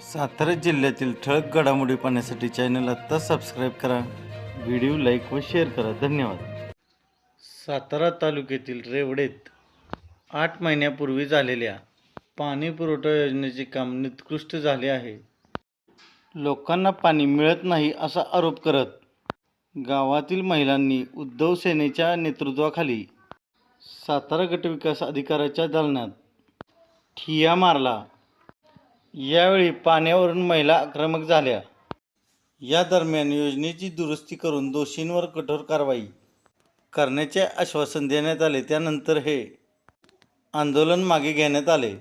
सातारा जिल्ह्यातील ठळक घडामोडी पाहण्यासाठी चॅनल आत्ता सबस्क्राईब करा. व्हिडिओ लाईक व शेअर करा. धन्यवाद. सातारा तालुक्यातील रेवडेत आठ महिन्यापूर्वी झालेल्या पाणी पुरवठा योजनेचे काम निकृष्ट झाले आहे. लोकांना पाणी मिळत नाही असा आरोप करत गावातील महिलांनी उद्धव सेनेच्या नेतृत्वाखाली सातारा गटविकास अधिकाऱ्याच्या दालनात ठिया मारला. यावेळी पाण्यावरून महिला आक्रमक झाल्या. या दरम्यान योजनेची दुरुस्ती करून दोषींवर कठोर कारवाई करण्याचे आश्वासन देण्यात आले. त्यानंतर हे आंदोलन मागे घेण्यात आले.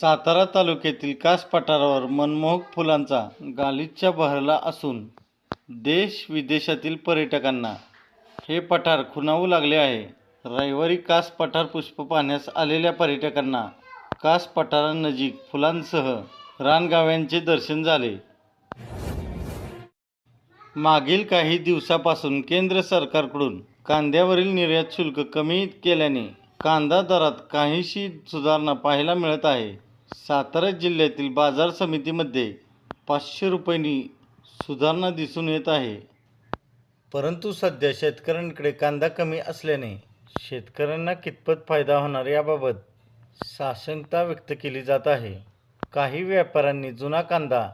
सातारा तालुक्यातील कास पठारावर मनमोहक फुलांचा गालिचा बहरला असून देश विदेशातील पर्यटकांना हे पठार खुणावू लागले आहे. रविवारी कास पठार पुष्प पाहण्यास आलेल्या पर्यटकांना कास पठारानजीक फुलांसह रानगाव्यांचे दर्शन झाले. मागील काही दिवसापासून केंद्र सरकारकडून कांद्यावरील निर्यात शुल्क कमी केल्याने कांदा दरात काहीशी सुधारणा पाहायला मिळत आहे. सातारा जिल्ह्यातील बाजार समितीमध्ये पाचशे रुपयांनी सुधारणा दिसून येत आहे. परंतु सध्या शेतकऱ्यांकडे कांदा कमी असल्याने शेतकऱ्यांना कितपत फायदा होणार याबाबत साशंकता व्यक्त केली जात आहे. काही व्यापाऱ्यांनी जुना कांदा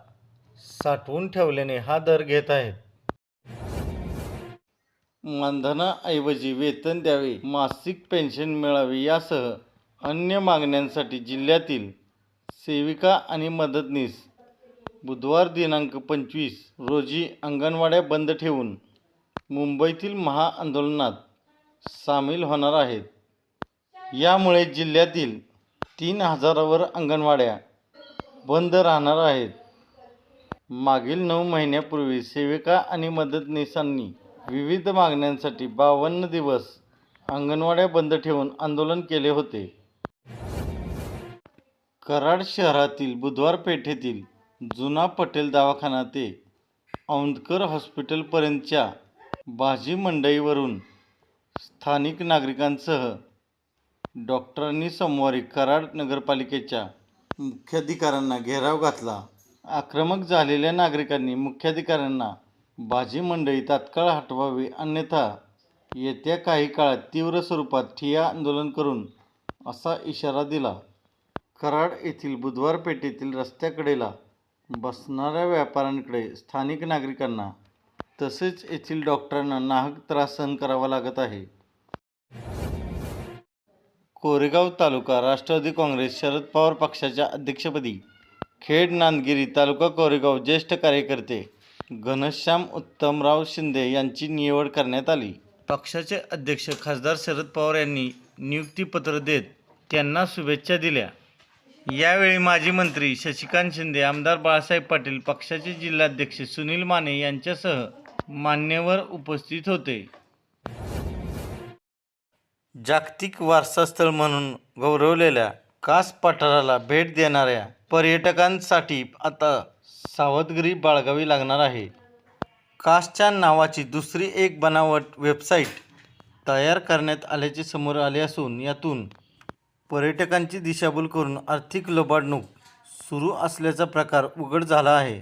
साठवून ठेवल्याने हा दर घेत आहेत. मानधनाऐवजी वेतन द्यावे मासिक पेन्शन मिळावी यासह अन्य मागण्यांसाठी जिल्ह्यातील सेविका आणि मदतनीस बुधवार दिनांक पंचवीस रोजी अंगणवाड्या बंद ठेवून मुंबईतील महाआंदोलनात सामील होणार आहेत. यामुळे जिल्ह्यातील तीन हजारावर अंगणवाड्या बंद राहणार आहेत. मागील नऊ महिन्यापूर्वी सेविका आणि मदतनीसांनी विविध मागण्यांसाठी बावन्न दिवस अंगणवाड्या बंद ठेवून आंदोलन केले होते. कराड शहरातील बुधवार पेठेतील जुना पटेल दवाखाना ते औंदकर हॉस्पिटलपर्यंतच्या भाजी मंडईवरून स्थानिक नागरिकांसह डॉक्टरांनी सोमवारी कराड नगरपालिकेच्या मुख्याधिकाऱ्यांना घेराव घातला. आक्रमक झालेल्या नागरिकांनी मुख्याधिकाऱ्यांना भाजी मंडई तात्काळ हटवावी अन्यथा येत्या काही काळात तीव्र स्वरूपात ठिया आंदोलन करून असा इशारा दिला. कराड येथील बुधवार पेठेतील रस्त्याकडेला बसणाऱ्या व्यापाऱ्यांकडे स्थानिक नागरिकांना तसेच येथील डॉक्टरांना नाहक त्रास सहन करावा लागत आहे. कोरेगाव तालुका राष्ट्रवादी काँग्रेस शरद पवार पक्षाच्या अध्यक्षपदी खेड नांदगिरी तालुका कोरेगाव ज्येष्ठ कार्यकर्ते घनश्याम उत्तमराव शिंदे यांची निवड करण्यात आली. पक्षाचे अध्यक्ष खासदार शरद पवार यांनी नियुक्तीपत्र देत त्यांना शुभेच्छा दिल्या. यावेळी माजी मंत्री शशिकांत शिंदे आमदार बाळासाहेब पाटील पक्षाचे जिल्हाध्यक्ष सुनील माने यांच्यासह मान्यवर उपस्थित होते. जागतिक वारसास्थळ म्हणून गौरवलेल्या कास पठाराला भेट देणाऱ्या पर्यटकांसाठी आता सावधगिरी बाळगावी लागणार आहे. कासच्या नावाची दुसरी एक बनावट वेबसाईट तयार करण्यात आल्याचे समोर आले असून यातून पर्यटकांची दिशाभूल करून आर्थिक लबाडणूक सुरू असल्याचा प्रकार उघड झाला आहे.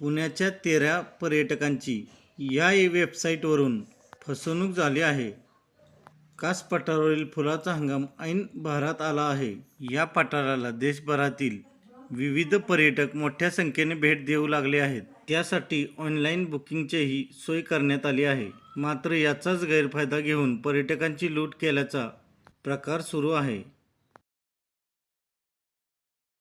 पुण्याच्या तेरा पर्यटकांची या वेबसाईटवरून फसवणूक झाली आहे. कास पठारावरील फुलाचा हंगाम ऐन बहरात आला आहे. या पठाराला देशभरातील विविध पर्यटक मोठ्या संख्येने भेट देऊ लागले आहेत. त्यासाठी ऑनलाईन बुकिंगचीही सोय करण्यात आली आहे. मात्र याचाच गैरफायदा घेऊन पर्यटकांची लूट केल्याचा प्रकार सुरू आहे.